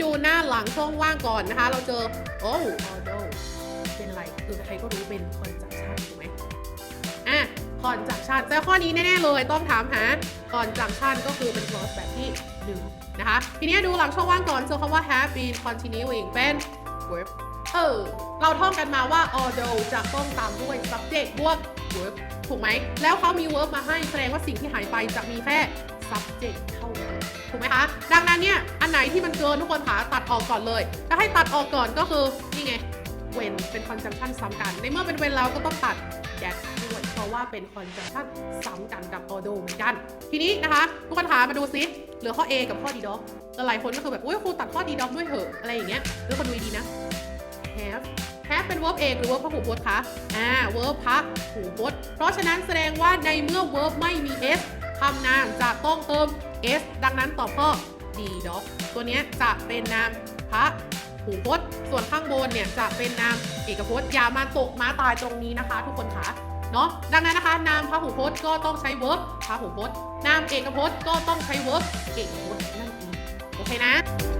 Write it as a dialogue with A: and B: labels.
A: ช่องว่างก่อนนะคะ เราเจอ โอ้ although เป็นอะไรคือใครก็รู้เป็น conjunction ถูกไหมอะ conjunction แต่ข้อนี้แน่ๆเลยต้องถามหา conjunction ก็คือเป็น clause แบบที่หนึ่งนะคะทีนี้ดูหลังช่องว่างก่อนเจอคำว่า have been continuing เป็น verb เออเราท่องกันมาว่า although จะต้องตามด้วย subject บวก verb ถูกไหม แล้วเขามี verb มาให้แสดงว่าสิ่งที่หายไปจะมีแค่ subject เท่านั้น ถูกไหมคะ ดังนั้นเนี่ย อันไหนที่มันเกินทุกคนขาตัดออกก่อนเลย ถ้าให้ตัดออกก่อนก็คือ นี่ไง when เป็น conjunction ซ้ำกัน ในเมื่อเป็น when แล้วก็ต้องตัด that ด้วย เพราะว่าเป็น conjunction ซ้ำกันกับ although เหมือนกัน ทีนี้นะคะ ทุกคนขามาดูซิ เหลือข้อ A กับข้อ D dog หลายคนก็คือแบบ อุ้ยครูตัดข้อ D dog ด้วยเหอะ อะไรอย่างเงี้ยแล้วคนดูดีนะ have have เป็น verb เอกหรือ verb พหูพจน์คะ อ่า verb พหูพจน์ เพราะฉะนั้นแสดงว่าในเมื่อ verb ไม่มี s คำนามจะต้องเติม s ดังนั้นตอบข้อ d dog ตัวนี้จะเป็นนามพระหูพจน์ ส่วนข้างบนเนี่ยจะเป็นนามเอกพจน์อย่ามาตกมาตายตรงนี้นะคะ ทุกคนคะเนาะดังนั้นนะคะ นามพหูพจน์ก็ต้องใช้ verb พหูพจน์ นามเอกพจน์ก็ต้องใช้ verb เอกพจน์นั่นเองโอเคนะ